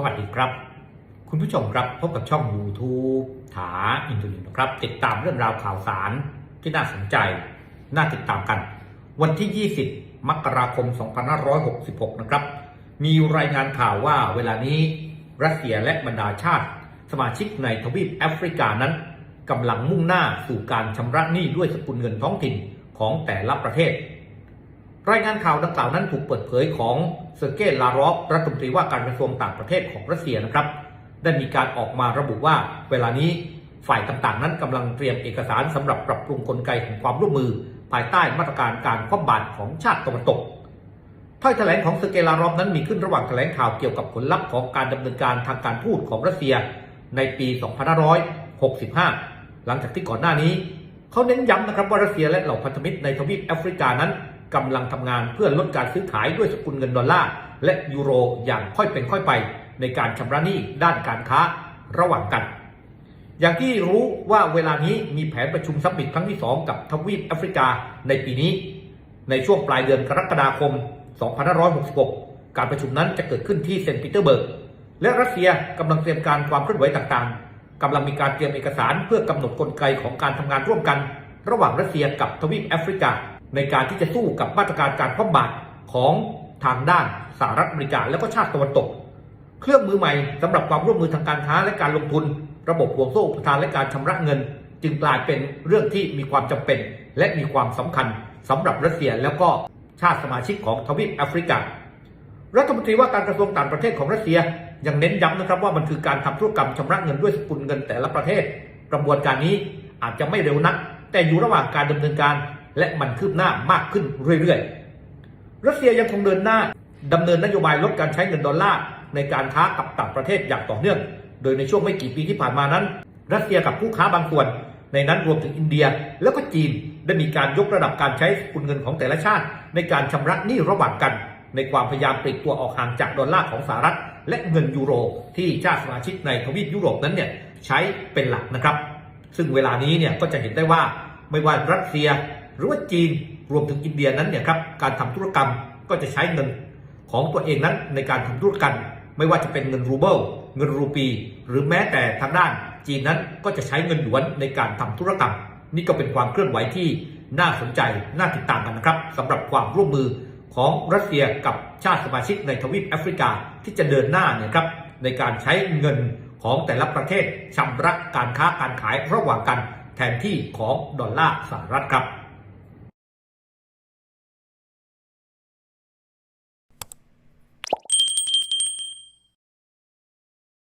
สวัสดีครับ คุณผู้ชมครับพบกับช่อง YouTube ถาอินทอร์เน็ตนะครับ ติดตามเรื่องราวข่าวสารที่น่าสนใจ น่าติดตามกัน วันที่ 20 มกราคม 2566 นะครับ มีรายงานข่าวว่าเวลานี้รัสเซียและบรรดาชาติ สมาชิกในทวีปแอฟริกานั้นกำลังมุ่งหน้าสู่การชำระหนี้ด้วยสกุลเงินท้องถิ่นของแต่ละประเทศ รายงานข่าวดังกล่าวนั้นถูกเปิดเผยของเซอร์เกย์ลารอฟรัฐมนตรีว่าการกระทรวงต่างประเทศของรัสเซียนะครับ ได้มีการออกมาระบุว่า เวลานี้ฝ่ายต่างๆ นั้นกำลังเตรียมเอกสารสำหรับปรับปรุงกลไกแห่งความร่วมมือ ภายใต้มาตรการการคว่ำบาตรของชาติตะวันตกถ้อยแถลงของเซอร์เกย์ลารอฟนั้นมีขึ้นระหว่างแถลงข่าวเกี่ยวกับผลลัพธ์ของการดำเนินการทางการทูตของรัสเซียในปี 2565 หลังจากที่ก่อนหน้านี้ เขาเน้นย้ำนะครับว่ารัสเซียและเหล่าพันธมิตรในทวีปแอฟริกานั้น กำลังทำงานเพื่อลดการซื้อขายด้วยสกุลเงินดอลลาร์และยูโรอย่างค่อยเป็นค่อยไป ในการชำระหนี้ด้านการค้าระหว่างกัน อย่างที่รู้ว่าเวลานี้มีแผนประชุมซัมมิตครั้งที่ 2 กับทวีปแอฟริกาในปีนี้ ในช่วงปลายเดือนกรกฎาคม 2566 การประชุมนั้นจะเกิดขึ้นที่เซนต์ปีเตอร์เบิร์ก และรัสเซียกำลังเตรียมการความเคลื่อนไหวต่างๆกำลังมีการเตรียมเอกสารเพื่อกำหนดกลไกของการทำงานร่วมกัน ระหว่างรัสเซียกับทวีปแอฟริกา ในการที่จะสู้กับมาตรการการคว่ำบาตรของทางด้านสหรัฐอเมริกาและก็ชาติตะวันตก เครื่องมือใหม่สำหรับความร่วมมือทางการค้าและการลงทุน ระบบห่วงโซ่อุปทานและการชำระเงิน จึงกลายเป็นเรื่องที่มีความจำเป็น และมีความสำคัญสำหรับรัสเซียแล้วก็ชาติสมาชิกของทวีปแอฟริกา รัฐมนตรีว่าการกระทรวงต่างประเทศของรัสเซียยังเน้นย้ำนะครับว่ามันคือการทำธุรกรรมชำระเงินด้วยสกุลเงินแต่ละประเทศ กระบวนการนี้อาจจะไม่เร็วนัก แต่อยู่ระหว่างการดำเนินการ และมันคืบหน้ามากขึ้นเรื่อยๆ รัสเซียยังคงเดินหน้าดำเนินนโยบายลดการใช้เงินดอลลาร์ในการค้ากับต่างประเทศอย่างต่อเนื่อง โดยในช่วงไม่กี่ปีที่ผ่านมานั้น รัสเซียกับผู้ค้าบางส่วน ในนั้นรวมถึงอินเดีย แล้วก็จีนได้มีการยกระดับการใช้สกุลเงินของแต่ละชาติ ในการชำระหนี้ระหว่างกัน ในความพยายามปลีกตัวออกห่างจากดอลลาร์ของสหรัฐ และเงินยูโร ที่ชาติสมาชิกในทวีปยุโรปนั้นเนี่ยใช้เป็นหลักนะครับ ซึ่งเวลานี้เนี่ยก็จะเห็นได้ว่าไม่ว่ารัสเซีย หรือว่าจีนรวมถึงอินเดียนั้นเนี่ยครับการทำธุรกรรมก็จะใช้เงินของตัวเองนั้นในการทำธุรกรรม ไม่ว่าจะเป็นเงินรูเบิลเงินรูปี หรือแม้แต่ทางด้าน จีนนั้นก็จะใช้เงินหยวนในการทำธุรกรรม นี่ก็เป็นความเคลื่อนไหวที่น่าสนใจน่าติดตามกันนะครับสำหรับความร่วมมือของรัสเซียกับชาติสมาชิกในทวีปแอฟริกาที่จะเดินหน้าเนี่ยครับในการใช้เงินของแต่ละประเทศชำระการค้าการขายระหว่างกันแทนที่ของดอลลาร์สหรัฐครับ